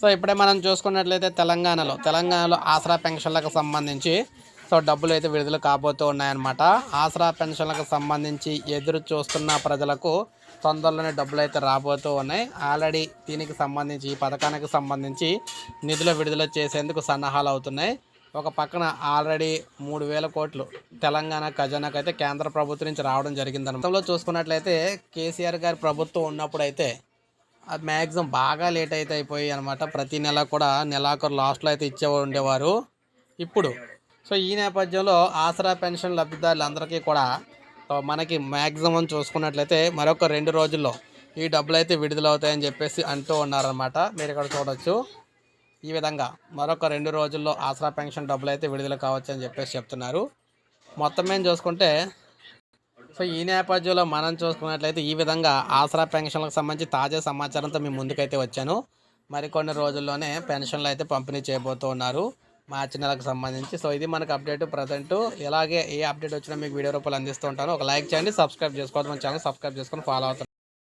So ఇప్పుడే మనం చూసుకున్నట్లయితే తెలంగాణలో తెలంగాణలో ఆసరా పెన్షన్లకు సంబంధించి సో డబ్బులు అయితే విడుదల కాబోతూ ఉన్నాయన్నమాట. ఆసరా పెన్షన్లకు సంబంధించి ఎదురు చూస్తున్న ప్రజలకు తొందరలోనే డబ్బులు అయితే రాబోతూ ఉన్నాయి. ఆల్రెడీ దీనికి సంబంధించి ఈ పథకానికి సంబంధించి నిధులు విడుదల చేసేందుకు సన్నాహాలు అవుతున్నాయి. ఒక పక్కన ఆల్రెడీ మూడు వేల కోట్లు తెలంగాణ ఖజానాకు అయితే కేంద్ర ప్రభుత్వం నుంచి రావడం జరిగింది గతంలో చూసుకున్నట్లయితే కేసీఆర్ గారి ప్రభుత్వం ఉన్నప్పుడు అయితే మ్యాక్సిమం బాగా లేట్ అయితే అయిపోయి అనమాట ప్రతి నెల కూడా నెలాఖరు లాస్ట్లో అయితే ఇచ్చే ఉండేవారు. ఇప్పుడు సో ఈ నేపథ్యంలో ఆసరా పెన్షన్ లబ్ధిదారులందరికీ కూడా మనకి మ్యాక్సిమం చూసుకున్నట్లయితే మరొక రెండు రోజుల్లో ఈ డబ్బులు అయితే విడుదలవుతాయని చెప్పేసి అంటూ ఉన్నారనమాట మీరు ఇక్కడ చూడొచ్చు. ఈ విధంగా మరొక రెండు రోజుల్లో ఆసరా పెన్షన్ డబ్బులు అయితే విడుదల కావచ్చు అని చెప్పేసి చెప్తున్నారు. మొత్తం మేము చూసుకుంటే సో ఈ నేపథ్యంలో మనం చూసుకున్నట్లయితే ఈ విధంగా ఆసరా పెన్షన్లకు సంబంధించి తాజా సమాచారంతో మీ ముందుకైతే వచ్చాను. మరికొన్ని రోజుల్లోనే పెన్షన్లు అయితే పంపిణీ చేయబోతూ ఉన్నారు మార్చి నెలకు సంబంధించి. సో ఇది మనకు అప్డేట్ ప్రజెంట్. ఇలాగే ఏ అప్డేట్ వచ్చినా మీకు వీడియో రూపాయలు అందిస్తూ ఉంటాను. ఒక లైక్ చేయండి సబ్స్క్రైబ్ చేసుకోవద్దు. మన ఛానల్ సబ్స్క్రైబ్ చేసుకొని ఫాలో అవుతాను